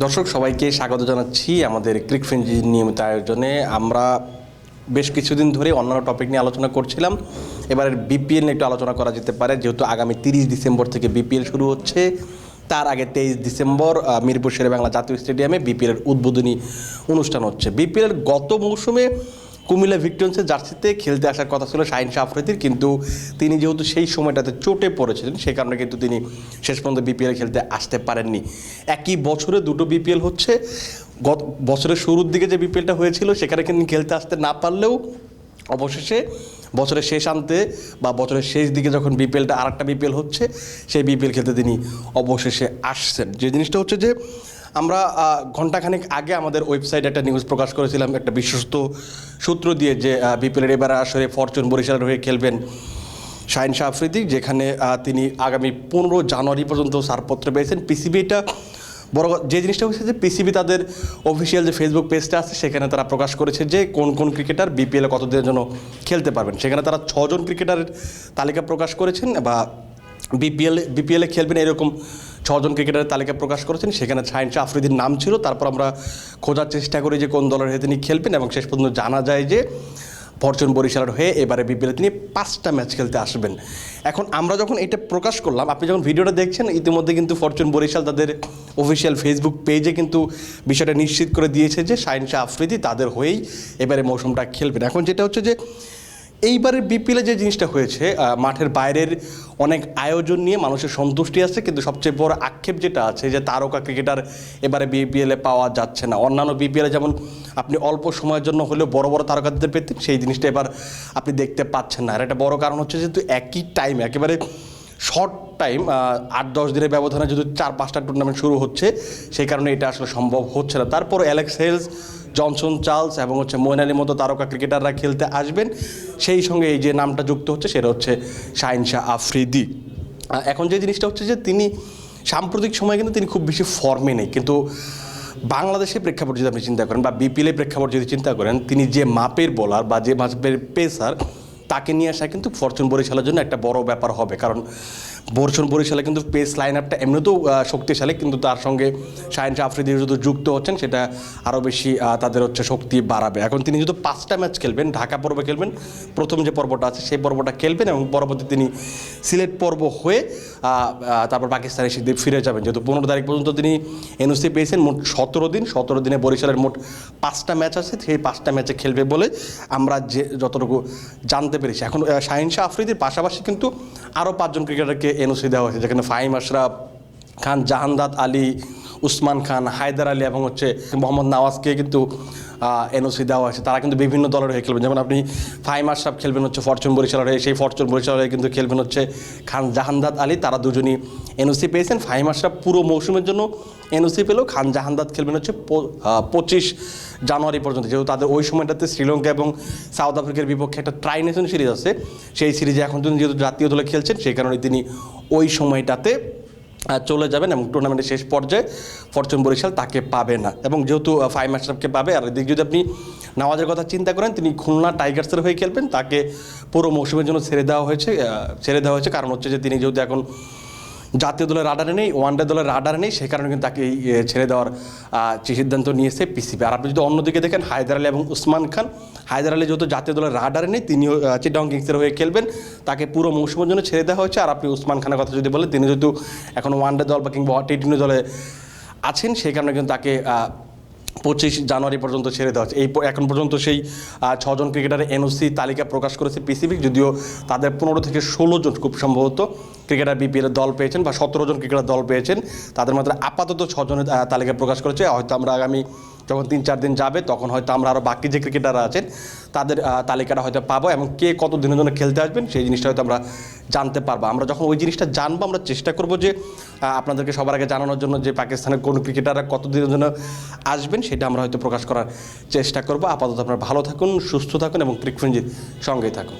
দর্শক, সবাইকে স্বাগত জানাচ্ছি আমাদের ক্রিক ফ্রেঞ্জি নিয়মিত আয়োজনে। আমরা বেশ কিছুদিন ধরে অন্যান্য টপিক নিয়ে আলোচনা করছিলাম। এবারের বিপিএল নিয়ে একটু আলোচনা করা যেতে পারে, যেহেতু আগামী তিরিশ ডিসেম্বর থেকে বিপিএল শুরু হচ্ছে। তার আগে তেইশ ডিসেম্বর মিরপুর শেরে বাংলা জাতীয় স্টেডিয়ামে বিপিএলের উদ্বোধনী অনুষ্ঠান হচ্ছে। বিপিএলের গত মৌসুমে কুমিল্লা ভিক্টোরিয়ান্সের জার্সিতে খেলতে আসার কথা ছিল শাহিন শাহ আফ্রিদির, কিন্তু তিনি যেহেতু সেই সময়টাতে চোটে পড়েছিলেন সেই কারণে কিন্তু তিনি শেষ পর্যন্ত বিপিএল খেলতে আসতে পারেননি। একই বছরে দুটো বিপিএল হচ্ছে, গত বছরের শুরুর দিকে যে বিপিএলটা হয়েছিল, সেখানে কিন্তু খেলতে আসতে না পারলেও অবশেষে বছরের শেষ আনতে বা বছরের শেষ দিকে যখন বিপিএলটা আর একটা বিপিএল হচ্ছে, সেই বিপিএল খেলতে তিনি অবশেষে আসছেন। যে জিনিসটা হচ্ছে যে আমরা ঘন্টাখানেক আগে আমাদের ওয়েবসাইটে একটা নিউজ প্রকাশ করেছিলাম, একটা বিশ্বস্ত সূত্র দিয়ে যে বিপিএলের এবার আসরে ফরচুন বরিশালের হয়ে খেলবেন শাহিন শাহ আফ্রিদি, যেখানে তিনি আগামী পনেরো জানুয়ারি পর্যন্ত ছাড়পত্র পেয়েছেন। পিসিবি এটা বড় যে জিনিসটা হচ্ছে যে পিসিবি তাদের অফিসিয়াল যে ফেসবুক পেজটা আছে, সেখানে তারা প্রকাশ করেছে যে কোন কোন ক্রিকেটার বিপিএলে কতদিনের জন্য খেলতে পারবেন। সেখানে তারা ছজন ক্রিকেটারের তালিকা প্রকাশ করেছেন বা বিপিএল বিপিএলে খেলবেন এরকম ছজন ক্রিকেটারের তালিকা প্রকাশ করেছেন। সেখানে শাহিন শাহ আফ্রিদির নাম ছিল। তারপর আমরা খোঁজার চেষ্টা করি যে কোন দলের হয়ে তিনি খেলবেন এবং শেষ পর্যন্ত জানা যায় যে ফরচুন বরিশালের হয়ে এবারে বিপিএলে তিনি পাঁচটা ম্যাচ খেলতে আসবেন। এখন আমরা যখন এটা প্রকাশ করলাম, আপনি যখন ভিডিওটা দেখছেন, ইতিমধ্যে কিন্তু ফরচুন বরিশাল তাদের অফিসিয়াল ফেসবুক পেজে কিন্তু বিষয়টা নিশ্চিত করে দিয়েছে যে শাহিন শাহ আফ্রিদি তাদের হয়েই এবারে মৌসুমটা খেলবেন। এখন যেটা হচ্ছে যে এইবারের বিপিএলে যে জিনিসটা হয়েছে মাঠের বাইরের অনেক আয়োজন নিয়ে মানুষের সন্তুষ্টি আছে, কিন্তু সবচেয়ে বড় আক্ষেপ যেটা আছে যে তারকা ক্রিকেটার এবারে বিপিএলে পাওয়া যাচ্ছে না। অন্যান্য বিপিএলে যেমন আপনি অল্প সময়ের জন্য হলেও বড় বড় তারকাদের পেতেন, সেই জিনিসটা এবার আপনি দেখতে পাচ্ছেন না। আর একটা বড় কারণ হচ্ছে যেহেতু একই টাইম একেবারে শর্ট টাইম আট দশ দিনের ব্যবধানে যদি চার পাঁচটা টুর্নামেন্ট শুরু হচ্ছে, সেই কারণে এটা আসলে সম্ভব হচ্ছে না। তারপর অ্যালেক্স হেলস জনসন চার্লস এবং হচ্ছে মইন আলীর মতো তারকা ক্রিকেটাররা খেলতে আসবেন। সেই সঙ্গে এই যে নামটা যুক্ত হচ্ছে, সেটা হচ্ছে শাহিন শাহ আফ্রিদি। এখন যে জিনিসটা হচ্ছে যে তিনি সাম্প্রতিক সময়ে কিন্তু তিনি খুব বেশি ফর্মে নেই, কিন্তু বাংলাদেশের প্রেক্ষাপট যদি আপনি চিন্তা করেন বা বিপিএলের প্রেক্ষাপট যদি চিন্তা করেন, তিনি যে মাপের বোলার বা যে মাপের পেসার তাকে নিয়ে আসা কিন্তু ফরচুন বরিশালের জন্য একটা বড় ব্যাপার হবে। কারণ বরচুন বরিশালে কিন্তু পেস লাইন আপটা এমনিতেও শক্তিশালী, কিন্তু তার সঙ্গে শাহিন শাহ আফ্রিদি যদি যুক্ত হচ্ছেন, সেটা আরও বেশি তাদের হচ্ছে শক্তি বাড়াবে। এখন তিনি যদি পাঁচটা ম্যাচ খেলবেন, ঢাকা পর্বে খেলবেন, প্রথম যে পর্বটা আছে সেই পর্বটা খেলবেন এবং পরবর্তী তিনি সিলেট পর্ব হয়ে তারপর পাকিস্তানে এসে দিয়ে ফিরে যাবেন। যেহেতু পনেরো তারিখ পর্যন্ত তিনি এনওসি পেয়েছেন, মোট সতেরো দিন, সতেরো দিনে বরিশালের মোট পাঁচটা ম্যাচ আছে, সেই পাঁচটা ম্যাচে খেলবে বলে আমরা যে যতটুকু জানতে পেরেছি। এখন শাহিন শাহ আফ্রিদির পাশাপাশি কিন্তু আরও পাঁচজন ক্রিকেটারকে এনওসি দেওয়া হয়েছে, যেখানে ফাহিম আশরাফ, খান জাহানদাদ আলী উসমান খান, হায়দার আলী এবং হচ্ছে মোহাম্মদ নওয়াজকে কিন্তু এনওসি দেওয়া হয়েছে। তারা কিন্তু বিভিন্ন দলের হয়ে খেলবেন। যেমন আপনি ফাহিম আশরাফ খেলবেন হচ্ছে, ফরচুন বরিশালের হয়ে, সেই ফরচুন বরিশালের হয়ে কিন্তু খেলবেন হচ্ছে খান জাহানদাদ আলী। তারা দুজনই এনওসি পেয়েছেন। ফাহিম আশরাফ পুরো মৌসুমের জন্য এনওসি পেলেও খান জাহানদাদ খেলবেন হচ্ছে পঁচিশ জানুয়ারি পর্যন্ত। যেহেতু তাদের ওই সময়টাতে শ্রীলঙ্কা এবং সাউথ আফ্রিকার বিপক্ষে একটা ট্রাই নেশন সিরিজ আছে। সেই সিরিজে এখন যেহেতু জাতীয় দলে খেলছেন, সেই কারণে তিনি ওই সময়টাতে চলে যাবেন এবং টুর্নামেন্টের শেষ পর্যায়ে ফরচুন বরিশাল তাকে পাবে না। এবং যেহেতু ফাইভ আশরাফকে পাবে, আর এদিকে যদি আপনি নামাজের কথা চিন্তা করেন, তিনি খুলনা টাইগার্সের হয়ে খেলবেন। তাকে পুরো মৌসুমের জন্য ছেড়ে দেওয়া হয়েছে ছেড়ে দেওয়া হয়েছে। কারণ হচ্ছে যে, তিনি যেহেতু এখন জাতীয় দলের রাডারে নেই ওয়ানডে দলের রাডারে নেই, সেই কারণে কিন্তু তাকে ছেড়ে দেওয়ার সিদ্ধান্ত নিয়েছে পিসিবি। আর আপনি যদি অন্যদিকে দেখেন, হায়দার আলী এবং উসমান খান, হায়দার আলী যেহেতু জাতীয় দলের রাডারে নেই, তিনিও চিটং কিংসের হয়ে খেলবেন, তাকে পুরো মৌসুমের জন্য ছেড়ে দেওয়া হয়েছে। আর আপনি উসমান খানের কথা যদি বলেন, তিনি যেহেতু এখন ওয়ানডে দল বা কিংবা টি টোয়েন্টি দলে আছেন, সেই কারণে কিন্তু তাকে পঁচিশ জানুয়ারি পর্যন্ত ছেড়ে দেওয়া হচ্ছে। এই এখন পর্যন্ত সেই ছজন ক্রিকেটারের এনওসি তালিকা প্রকাশ করেছে পিসিবি যদিও তাদের পনেরো থেকে ষোলো জন খুব সম্ভবত ক্রিকেটার বিপিএল দল পেয়েছেন বা সতেরো জন ক্রিকেটার দল পেয়েছেন। তাদের মধ্যে আপাতত ছজনের তালিকা প্রকাশ করেছে। হয়তো আমরা আগামী যখন তিন চার দিন যাবে, তখন হয়তো আমরা আরও বাকি যে ক্রিকেটাররা আছেন, তাদের তালিকাটা হয়তো পাবো এবং কে কত দিনের জন্য খেলতে আসবেন, সেই জিনিসটা হয়তো আমরা জানতে পারব। আমরা যখন ওই জিনিসটা জানব, আমরা চেষ্টা করব যে আপনাদেরকে সবার আগে জানানোর জন্য যে পাকিস্তানের কোন ক্রিকেটাররা কত দিনের জন্য আসবেন, সেটা আমরা হয়তো প্রকাশ করার চেষ্টা করব। আপাতত আপনারা ভালো থাকুন, সুস্থ থাকুন এবং ক্রিকফ্রেঞ্জির সঙ্গেই থাকুন।